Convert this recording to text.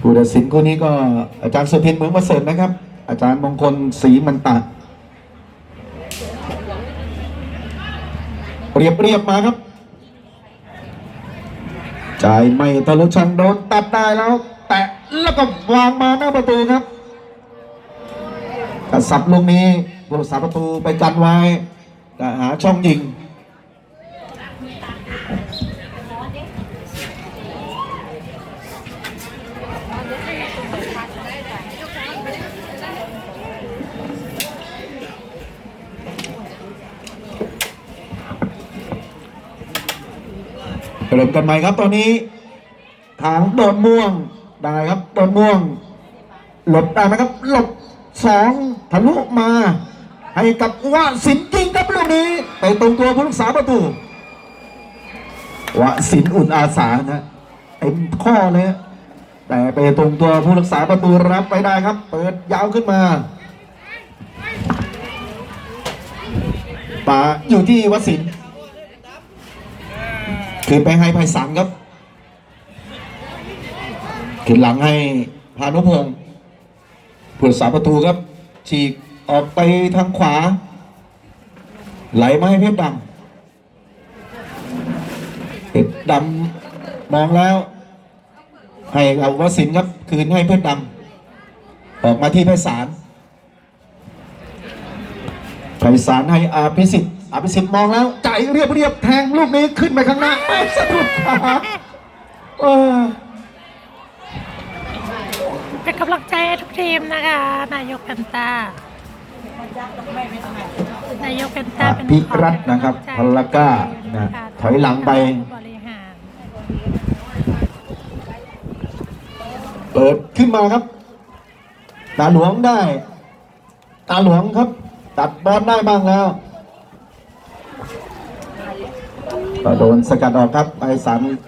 ผู้ตัดสินคู่นี้ก็อาจารย์สุทินเมืองประเสริฐนะครับ อาจารย์มงคลศรีมันตะเรียบเรียบมาครับจ่ายไม่ทะลุช่องโดนตัดได้แล้ว แตะแล้วก็วางมาหน้าประตูครับกระสับลูกนี้ผู้รักษาประตูไปกันไว้แต่หาช่องยิง เริ่มกันใหม่ครับตอนนี้ทางโดนม่วงได้ครับโดนม่วง หลบได้ไหมครับ หลบสองทะลุมา ให้กับว่าสินจริงครับลูกนี้ไปตรงตัวผู้รักษาประตูวะสินอุ่นอาสานะเต็มข้อเลยแต่ไปตรงตัวผู้รักษาประตูรับไปได้ครับ เปิดยาวขึ้นมาปาอยู่ที่วสิน คือไปให้ไพศาลครับขึ้นหลังให้พานุพงศ์ผู้รักษาประตูครับ ฉีกออกไปทางขวา ไหลมาให้เพชรดำเพชรดำมองแล้ว ให้เอาวสินครับ คืนให้เพชรดำออกมาที่ไพศาลไพศาลให้อาภิสิทธิ์ อาภิสิทธิ์มองแล้วใจเรียบเรียบๆแทงลูกนี้ขึ้นไปข้างหน้าแม่สะดุดขาเออเป็นกำลังใจให้ทุกทีมนะคะ นายกกันตานายกกันตาเป็นพิรัตน์นะครับพลก้านะถอยหลังไปบริหารเปิดขึ้นมาครับ ตาหลวงได้ ตาหลวงครับ ตัดบอลได้บ้างแล้ว ก็โดนสกัดออกครับไปสาม